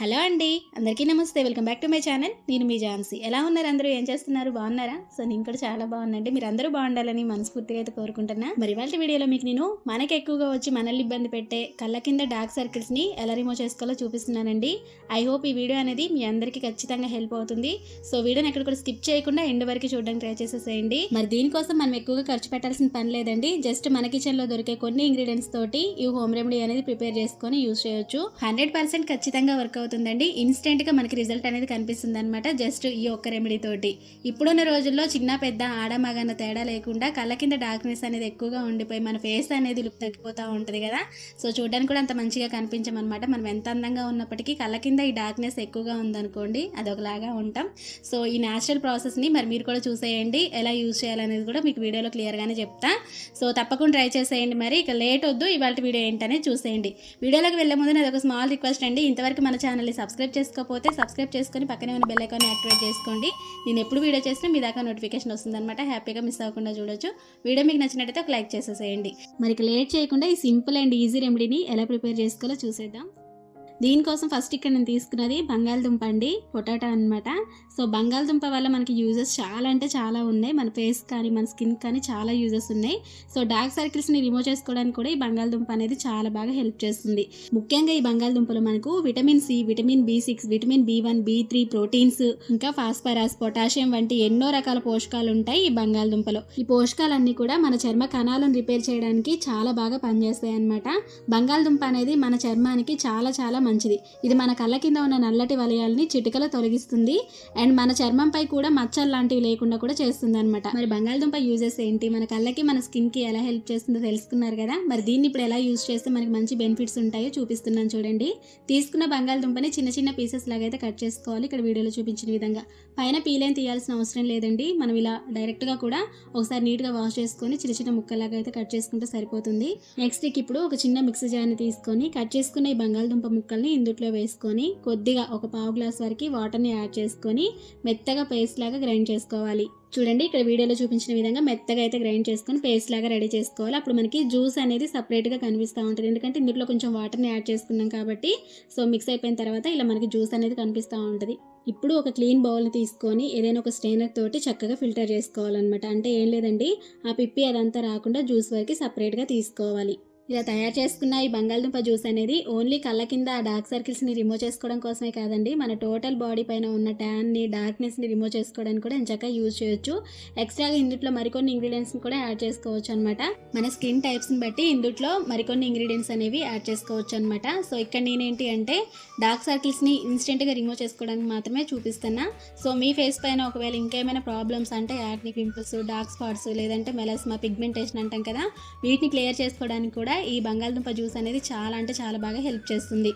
Hello అండి అందరికీ నమస్తే. Welcome back to my channel. నేను మీ ఝాన్సీ. ఎలా ఉన్నారు అందరూ? ఏం చేస్తున్నారు? బాగున్నారా? సో నేను కూడా చాలా బాగున్నాండి మీరు అందరూ బాగుండాలని మనస్ఫూర్తిగా అయితే కోరుకుంటున్నా. మరి వాళ్ళ వీడియోలో మీకు నేను మనకి ఎక్కువగా వచ్చి మనల్ని ఇబ్బంది పెట్టే కళ్ళ కింద డార్క్ సర్కిల్స్ని ఎలా రిమూవ్ చేసుకోవాలో చూపిస్తున్నానండి. ఐ హోప్ ఈ వీడియో అనేది మీ అందరికీ ఖచ్చితంగా హెల్ప్ అవుతుంది. సో వీడియోని ఎక్కడ కూడా స్కిప్ చేయకుండా ఎండ్ వరకు చూడడానికి ట్రై చేసేసేయండి. మరి దీనికోసం మనం ఎక్కువగా ఖర్చు పెట్టాల్సిన పని లేదండి. జస్ట్ మన కిచెన్లో దొరికే కొన్ని ఇంగ్రీడియంట్స్ తోటి ఈ హోమ్ రెమెడీ అనేది ప్రిపేర్ చేసుకొని యూస్ చేయొచ్చు. హండ్రెడ్ పర్సెంట్ ఖచ్చితంగా వర్క్ అవుతుంది. ఇన్స్టెంట్ ఇన్స్టెంట్గా మనకి రిజల్ట్ అనేది కనిపిస్తుంది అనమాట జస్ట్ ఈ ఒక్క రెమెడీ తోటి. ఇప్పుడున్న రోజుల్లో చిన్న పెద్ద ఆడ తేడా లేకుండా కళ్ళ కింద డార్క్నెస్ అనేది ఎక్కువగా ఉండిపోయి మన ఫేస్ అనేది లుక్ తగ్గిపోతూ ఉంటుంది కదా. సో చూడడానికి కూడా అంత మంచిగా కనిపించమన్నమాట. మనం ఎంత అందంగా ఉన్నప్పటికీ కళ్ళ కింద ఈ డార్క్నెస్ ఎక్కువగా ఉందనుకోండి అది ఒకలాగా ఉంటాం. సో ఈ న్యాచురల్ ప్రాసెస్ని మరి మీరు కూడా చూసేయండి. ఎలా యూజ్ చేయాలనేది కూడా మీకు వీడియోలో క్లియర్గానే చెప్తా. సో తప్పకుండా ట్రై చేసేయండి మరి. ఇక లేట్ వద్దు. ఇవాళ వీడియో ఏంటనే చూసేయండి. వీడియోలోకి వెళ్ళే ముందు నాది ఒక స్మాల్ రిక్వెస్ట్ అండి. ఇంతవరకు మన ఛానల్ని సబ్స్క్రైబ్ చేసుకోకపోతే సబ్స్క్రైబ్ చేసుకొని పక్కనే ఉన్న బెల్ ఐకాన్ యాక్టివేట్ చేసుకోండి. నేను ఎప్పుడు వీడియో చేసినా మీ దాకా నోటిఫికేషన్ వస్తుందన్నమాట. హ్యాపీగా మిస్ అవ్వకుండా చూడొచ్చు. వీడియో మీకు నచ్చినట్టయితే ఒక లైక్ చేసేసేయండి. మరి లేట్ చేయకుండా ఈ సింపుల్ అండ్ ఈజీ రెమెడీని ఎలా ప్రిపేర్ చేసుకోవాలో చూసేద్దాం. దీనికోసం ఫస్ట్ ఇక్కడ నేను తీసుకున్నది బంగాళదుంప అండి పొటాటో అనమాట సో బంగాళదుంప వల్ల మనకి యూజెస్ చాలా అంటే చాలా ఉన్నాయి. మన ఫేస్ కానీ మన స్కిన్ కానీ చాలా యూజెస్ ఉన్నాయి. సో డార్క్ సర్కిల్స్ని రిమూవ్ చేసుకోవడానికి కూడా ఈ బంగాళదుంప అనేది చాలా బాగా హెల్ప్ చేస్తుంది. ముఖ్యంగా ఈ బంగాళదుంపలో మనకు vitamin C vitamin B six vitamin B one B three proteins ఇంకా ఫాస్ఫరస్ పొటాషియం వంటి ఎన్నో రకాల పోషకాలు ఉంటాయి ఈ బంగాళదుంపలో. ఈ పోషకాలన్నీ కూడా మన చర్మ కణాలను రిపేర్ చేయడానికి చాలా బాగా పనిచేస్తాయి అన్నమాట బంగాళదుంప అనేది మన చర్మానికి చాలా చాలా మంచిది. ఇది మన కళ్ళ కింద ఉన్న నల్లటి వలయాల్ని చిటికలో తొలగిస్తుంది. అండ్ మన చర్మంపై కూడా మచ్చలు లాంటివి లేకుండా కూడా చేస్తుంది అనమాట మరి బంగాళదుంప యూజెస్ ఏంటి? మన కళ్ళకి మన స్కిన్కి ఎలా హెల్ప్ చేస్తుందో తెలుసుకున్నారు కదా? మరి దీన్ని ఇప్పుడు ఎలా యూజ్ చేస్తే మనకి మంచి బెనిఫిట్స్ ఉంటాయో చూపిస్తున్నాను చూడండి. తీసుకున్న బంగాళదుంపని చిన్న చిన్న పీసెస్ లాగా అయితే కట్ చేసుకోవాలి. ఇక్కడ వీడియోలో చూపించిన విధంగా. పైన పీలేం తీయాల్సిన అవసరం లేదండి. మనం ఇలా డైరెక్ట్గా కూడా ఒకసారి నీట్గా వాష్ చేసుకొని చిన్న చిన్న ముక్కలాగా అయితే కట్ చేసుకుంటే సరిపోతుంది. నెక్స్ట్ ఇప్పుడు ఒక చిన్న మిక్సీ జార్ని తీసుకొని కట్ చేసుకున్న ఈ బంగాళదుంప ముక్కలు ముక్కల్ని ఇందుట్లో వేసుకొని కొద్దిగా ఒక పావు గ్లాస్ వరకు వాటర్ని యాడ్ చేసుకొని మెత్తగా పేస్ట్ లాగా గ్రైండ్ చేసుకోవాలి. చూడండి ఇక్కడ వీడియోలో చూపించిన విధంగా మెత్తగా అయితే గ్రైండ్ చేసుకొని పేస్ట్ లాగా రెడీ చేసుకోవాలి. అప్పుడు మనకి జ్యూస్ అనేది సపరేట్గా కనిపిస్తూ ఉంటుంది. ఎందుకంటే ఇందులో కొంచెం వాటర్ని యాడ్ చేసుకున్నాం కాబట్టి సో మిక్స్ అయిపోయిన తర్వాత ఇలా మనకి జ్యూస్ అనేది కనిపిస్తూ ఉంటుంది. ఇప్పుడు ఒక క్లీన్ బౌల్ని తీసుకొని ఏదైనా ఒక స్ట్రైనర్ తోటి చక్కగా ఫిల్టర్ చేసుకోవాలన్నమాట. అంటే ఏం లేదండి ఆ పిప్పి అదంతా రాకుండా జ్యూస్ వరకు సపరేట్గా తీసుకోవాలి. ఇలా తయారు చేసుకున్న ఈ బంగాళదుంప జ్యూస్ అనేది ఓన్లీ కళ్ళ కింద ఆ డార్క్ సర్కిల్స్ని రిమూవ్ చేసుకోవడం కోసమే కాదండి. మన టోటల్ బాడీ పైన ఉన్న ట్యాన్ని డార్క్నెస్ని రిమూవ్ చేసుకోవడానికి కూడా ఎంచక్క యూజ్ చేయొచ్చు. ఎక్స్ట్రాగా ఇందులో మరికొన్ని ఇంగ్రీడియంట్స్ని కూడా యాడ్ చేసుకోవచ్చు అనమాట మన స్కిన్ టైప్స్ని బట్టి ఇందుట్లో మరికొన్ని ఇంగ్రీడియంట్స్ అనేవి యాడ్ చేసుకోవచ్చు అనమాట సో ఇక్కడ నేనేంటి అంటే డార్క్ సర్కిల్స్ని ఇన్స్టెంట్గా రిమూవ్ చేసుకోవడానికి మాత్రమే చూపిస్తున్నా. సో మీ ఫేస్ పైన ఒకవేళ ఇంకేమైనా ప్రాబ్లమ్స్ అంటే యాక్ని పింపుల్స్ డార్క్ స్పాట్స్ లేదంటే మెలస్మా పిగ్మెంటేషన్ అంటాం కదా వీటిని క్లియర్ చేసుకోవడానికి కూడా ఈ బంగాళదుంప జ్యూస్ అనేది చాలా అంటే చాలా బాగా హెల్ప్ చేస్తుంది.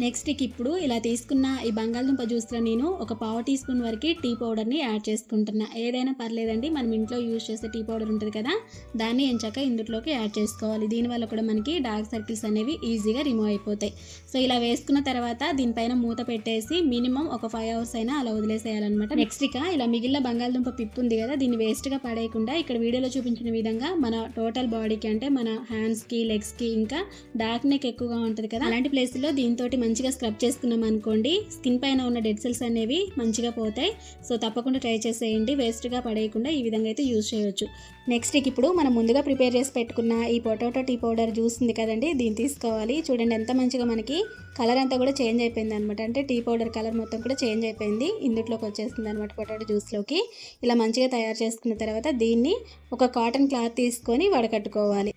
నెక్స్ట్ ఇప్పుడు ఇలా తీసుకున్న ఈ బంగాళదుంప జ్యూస్లో నేను ఒక పావు టీ స్పూన్ వరకు టీ పౌడర్ని యాడ్ చేసుకుంటున్నా. ఏదైనా పర్లేదండి మనం ఇంట్లో యూజ్ చేసే టీ పౌడర్ ఉంటుంది కదా దాన్ని ఎంచాక ఇందులోకి యాడ్ చేసుకోవాలి. దీనివల్ల కూడా మనకి డార్క్ సర్కిల్స్ అనేవి ఈజీగా రిమూవ్ అయిపోతాయి. సో ఇలా వేసుకున్న తర్వాత దీనిపైన మూత పెట్టేసి మినిమం ఒక ఫైవ్ అవర్స్ అయినా అలా వదిలేసేయాలన్నమాట. నెక్స్ట్ ఇక ఇలా మిగిలిన బంగాళదుంప పిప్పు ఉంది కదా దీన్ని వేస్ట్గా పడేయకుండా ఇక్కడ వీడియోలో చూపించిన విధంగా మన టోటల్ బాడీకి అంటే మన హ్యాండ్స్కి లెగ్స్కి ఇంకా డార్క్ నెక్ ఎక్కువగా ఉంటుంది కదా అలాంటి ప్లేస్లో దీంతో మంచిగా స్క్రబ్ చేసుకున్నాం అనుకోండి స్కిన్ పైన ఉన్న డెడ్ సెల్స్ అనేవి మంచిగా పోతాయి. సో తప్పకుండా ట్రై చేసేయండి. వేస్ట్గా పడేయకుండా ఈ విధంగా అయితే యూజ్ చేయొచ్చు. నెక్స్ట్ ఇప్పుడు మనం ముందుగా ప్రిపేర్ చేసి పెట్టుకున్న ఈ పొటాటో టీ పౌడర్ జ్యూస్ ఉంది కదండి దీన్ని తీసుకోవాలి. చూడండి ఎంత మంచిగా మనకి కలర్ అంతా కూడా చేంజ్ అయిపోయింది అనమాట అంటే టీ పౌడర్ కలర్ మొత్తం కూడా చేంజ్ అయిపోయింది. ఇందులోకి వచ్చేస్తుంది అనమాట పొటాటో జ్యూస్లోకి ఇలా మంచిగా తయారు చేసుకున్న తర్వాత దీన్ని ఒక కాటన్ క్లాత్ తీసుకొని వడకట్టుకోవాలి.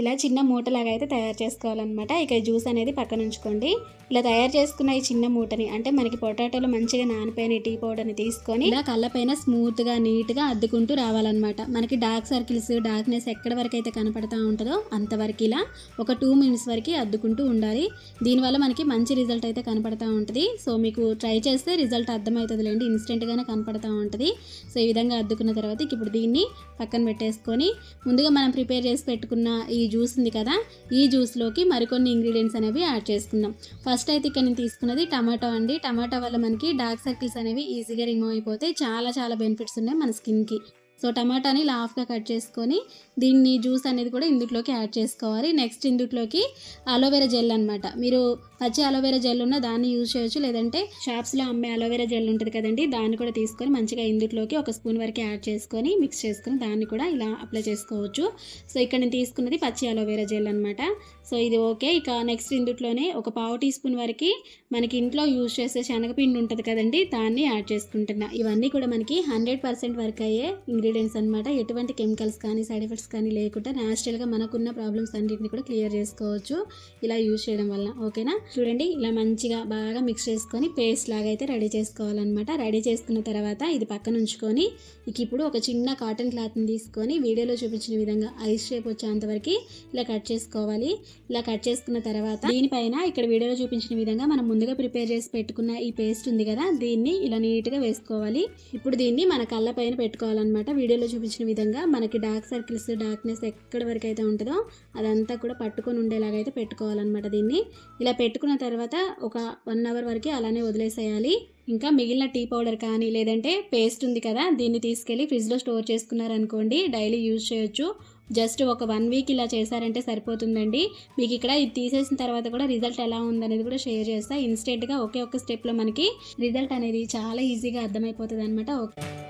ఇలా చిన్న మూటలాగా అయితే తయారు చేసుకోవాలన్నమాట. ఇక జ్యూస్ అనేది పక్కన ఉంచుకోండి. ఇలా తయారు చేసుకున్న ఈ చిన్న మూటని అంటే మనకి పొటాటోలు మంచిగా నానిపోయిన టీ పౌడర్ని తీసుకొని ఇలా కళ్ళపైన స్మూత్గా నీట్గా అద్దుకుంటూ రావాలన్నమాట. మనకి డార్క్ సర్కిల్స్ డార్క్నెస్ ఎక్కడ వరకు అయితే కనపడతా ఉంటుందో అంతవరకు ఇలా ఒక టూ మినిట్స్ వరకు అద్దుకుంటూ ఉండాలి. దీనివల్ల మనకి మంచి రిజల్ట్ అయితే కనపడతా ఉంటుంది. సో మీకు ట్రై చేస్తే రిజల్ట్ అర్థమవుతుంది లేండి ఇన్స్టెంట్గానే కనపడతా ఉంటుంది. సో ఈ విధంగా అద్దుకున్న తర్వాత ఇప్పుడు దీన్ని పక్కన పెట్టేసుకొని ముందుగా మనం ప్రిపేర్ చేసి పెట్టుకున్న ఈ జ్యూస్ ఉంది కదా ఈ జ్యూస్లోకి మరికొన్ని ఇంగ్రీడియంట్స్ అనేవి యాడ్ చేసుకుందాం. ఫస్ట్ అయితే ఇక్కడ నేను తీసుకున్నది టమాటో అండి. టమాటో వల్ల మనకి డార్క్ సర్కిల్స్ అనేవి ఈజీగా రిమూవ్ అయిపోతాయి. చాలా చాలా బెనిఫిట్స్ ఉన్నాయి మన స్కిన్కి సో టమాటాని ఇలా హాఫ్గా కట్ చేసుకొని దీన్ని జ్యూస్ అనేది కూడా ఇందుట్లోకి యాడ్ చేసుకోవాలి. నెక్స్ట్ ఇందుట్లోకి అలోవెరా జెల్ అనమాట మీరు పచ్చి అలోవెరా జెల్ ఉన్న దాన్ని యూజ్ చేయొచ్చు. లేదంటే షాప్స్లో అమ్మే అలోవెరా జెల్ ఉంటుంది కదండి దాన్ని కూడా తీసుకొని మంచిగా ఇందుట్లోకి ఒక స్పూన్ వరకు యాడ్ చేసుకొని మిక్స్ చేసుకొని దాన్ని కూడా ఇలా అప్లై చేసుకోవచ్చు. సో ఇక్కడ నేను తీసుకున్నది పచ్చి అలోవెరా జెల్ అనమాట సో ఇది ఓకే. ఇక నెక్స్ట్ ఇందుట్లోనే ఒక పావు టీ స్పూన్ వరకు మనకి ఇంట్లో యూజ్ చేసే శనగపిండి ఉంటుంది కదండి దాన్ని యాడ్ చేసుకుంటున్నా. ఇవన్నీ కూడా మనకి హండ్రెడ్ పర్సెంట్ వర్క్ అయ్యే ఇంగ్రీడియంట్స్ అనమాట ఎటువంటి కెమికల్స్ కానీ సైడ్ ఎఫెక్ట్స్ కానీ లేకుండా న్యాచురల్గా మనకున్న ప్రాబ్లమ్స్ అన్నింటిని కూడా క్లియర్ చేసుకోవచ్చు. ఇలా యూజ్ చేయడం వల్ల ఓకేనా చూడండి ఇలా మంచిగా బాగా మిక్స్ చేసుకొని పేస్ట్ లాగా అయితే రెడీ చేసుకోవాలన్నమాట. రెడీ చేసుకున్న తర్వాత ఇది పక్కన ఉంచుకొని ఇక ఇప్పుడు ఒక చిన్న కాటన్ క్లాత్ని తీసుకొని వీడియోలో చూపించిన విధంగా ఐస్ షేప్ వచ్చేంత వరకు ఇలా కట్ చేసుకోవాలి. ఇలా కట్ చేసుకున్న తర్వాత దీనిపైన ఇక్కడ వీడియోలో చూపించిన విధంగా మనం ముందుగా ప్రిపేర్ చేసి పెట్టుకున్న ఈ పేస్ట్ ఉంది కదా దీన్ని ఇలా నీట్గా వేసుకోవాలి. ఇప్పుడు దీన్ని మన కళ్ళ పైన పెట్టుకోవాలన్నమాట. వీడియోలో చూపించిన విధంగా మనకి డార్క్ సర్కిల్స్ డార్క్నెస్ ఎక్కడి వరకు అయితే ఉంటుందో అదంతా కూడా పట్టుకొని ఉండేలాగా అయితే పెట్టుకోవాలన్నమాట దీన్ని. ఇలా పెట్టుకున్న తర్వాత ఒక వన్ అవర్ వరకు అలానే వదిలేసేయాలి. ఇంకా మిగిలిన టీ పౌడర్ కానీ లేదంటే పేస్ట్ ఉంది కదా దీన్ని తీసుకెళ్ళి ఫ్రిడ్జ్లో స్టోర్ చేసుకున్నారనుకోండి డైలీ యూజ్ చేయొచ్చు. జస్ట్ ఒక వన్ వీక్ ఇలా చేశారంటే సరిపోతుందండి. మీకు ఇక్కడ ఇది తీసేసిన తర్వాత కూడా రిజల్ట్ ఎలా ఉందనేది కూడా షేర్ చేస్తా. ఇన్స్టెంట్గా ఒకే ఒక్క స్టెప్లో మనకి రిజల్ట్ అనేది చాలా ఈజీగా అర్థమైపోతుంది అనమాట ఓకే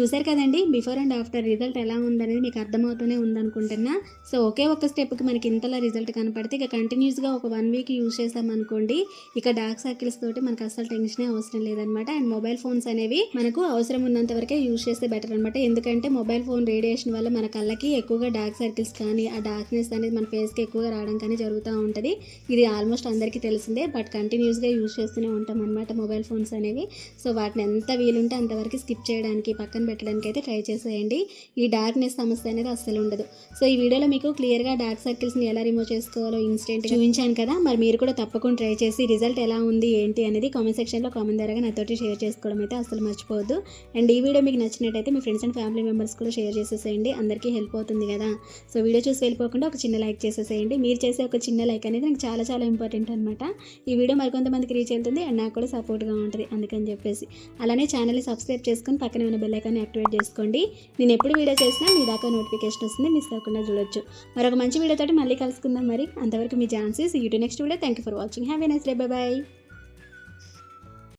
చూశారు కదండి? బిఫోర్ అండ్ ఆఫ్టర్ రిజల్ట్ ఎలా ఉందనేది మీకు అర్థమవుతూనే ఉందనుకుంటున్నా. సో ఒకే ఒక్క స్టెప్కి మనకి ఇంతలా రిజల్ట్ కనపడితే ఇక కంటిన్యూస్గా ఒక వన్ వీక్ యూజ్ చేసామనుకోండి ఇక డార్క్ సర్కిల్స్ తోటి మనకు అసలు టెన్షనే అవసరం లేదనమాట. అండ్ మొబైల్ ఫోన్స్ అనేవి మనకు అవసరం ఉన్నంత వరకే యూజ్ చేస్తే బెటర్ అనమాట. ఎందుకంటే మొబైల్ ఫోన్ రేడియేషన్ వల్ల మన కళ్ళకి ఎక్కువగా డార్క్ సర్కిల్స్ కానీ ఆ డార్క్నెస్ అనేది మన ఫేస్కి ఎక్కువగా రావడం కానీ జరుగుతూ ఉంటుంది. ఇది ఆల్మోస్ట్ అందరికీ తెలిసిందే బట్ కంటిన్యూస్గా యూజ్ చేస్తూనే ఉంటాం అనమాట మొబైల్ ఫోన్స్ అనేవి. సో వాటిని ఎంత వీలుంటే అంతవరకు స్కిప్ చేయడానికి పక్కన పెట్టడానికి అయితే ట్రై చేసేయండి. ఈ డార్క్నెస్ సమస్య అనేది అస్సలు ఉండదు. సో ఈ వీడియోలో మీకు క్లియర్గా డార్క్ సర్కిల్స్ని ఎలా రిమూవ్ చేసుకోవాలో ఇన్స్టెంట్ చూపించాను కదా. మరి మీరు కూడా తప్పకుండా ట్రై చేసి రిజల్ట్ ఎలా ఉంది ఏంటి అనేది కామెంట్ సెక్షన్లో కామెంట్ ద్వారా నాతోటి షేర్ చేసుకోవడం అయితే అసలు మర్చిపోవద్దు. అండ్ ఈ వీడియో మీకు నచ్చినట్టయితే మీ ఫ్రెండ్స్ అండ్ ఫ్యామిలీ మెంబర్స్ కూడా షేర్ చేసేసేయండి. అందరికీ హెల్ప్ అవుతుంది కదా. సో వీడియో చూసి వెళ్ళిపోకుండా ఒక చిన్న లైక్ చేసేసేయండి. మీరు చేసే ఒక చిన్న లైక్ అనేది నాకు చాలా చాలా ఇంపార్టెంట్ అనమాట ఈ వీడియో మరికొంతమందికి రీచ్ అవుతుంది అండ్ నాకు కూడా సపోర్ట్గా ఉంటుంది అందుకని చెప్పేసి. అలానే ఛానల్ని సబ్స్క్రైబ్ చేసుకొని పక్కన ఉన్న బెల్ ఐకాన్ని యాక్టివేట్ చేసుకోండి. నేను ఎప్పుడు వీడియో చేసినా మీ దాకా నోటిఫికేషన్ వస్తుంది మిస్ అవ్వకుండా చూడొచ్చు. మరొక మంచి వీడియోతో మళ్ళీ కలుసుకుందాం మరి. అంతవరకు మీ chances YouTube next video thank you for watching have a nice day bye bye